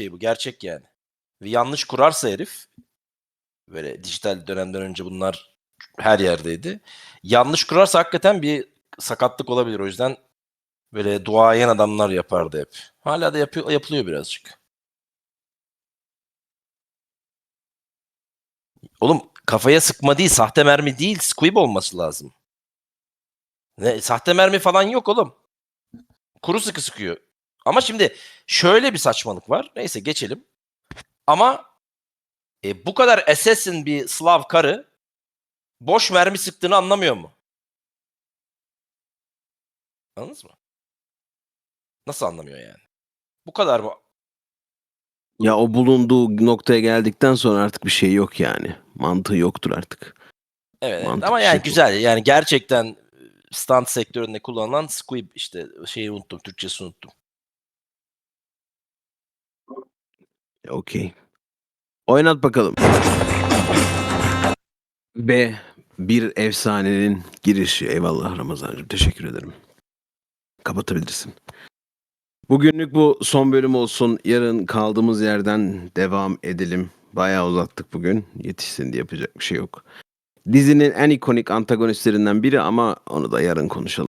şey bu gerçek yani. Ve yanlış kurarsa herif böyle dijital dönemden önce bunlar her yerdeydi. Yanlış kurarsa hakikaten bir sakatlık olabilir. O yüzden böyle duayen adamlar yapardı hep. Hala da yapıyor, yapılıyor birazcık. Oğlum kafaya sıkma değil, sahte mermi değil, squib olması lazım. Ne, sahte mermi falan yok oğlum. Kuru sıkı sıkıyor. Ama şimdi şöyle bir saçmalık var. Neyse geçelim. Ama e, bu kadar assassin bir Slav karı boş mermi sıktığını anlamıyor mu? Anladınız mı? Nasıl anlamıyor yani? Bu kadar mı? Ya o bulunduğu noktaya geldikten sonra artık bir şey yok yani. Mantığı yoktur artık. Evet. Mantıklı ama şey yani bu. güzel. Yani gerçekten e, stunt sektöründe kullanılan squib işte şeyi unuttum. Türkçesi unuttum. E, Okey. Oynat bakalım. Ve bir efsanenin girişi. Eyvallah Ramazancığım. Teşekkür ederim. Kapatabilirsin. Bugünlük bu son bölüm olsun. Yarın kaldığımız yerden devam edelim. Bayağı uzattık bugün. Yetişsin diye yapacak bir şey yok. Dizinin en ikonik antagonistlerinden biri ama onu da yarın konuşalım.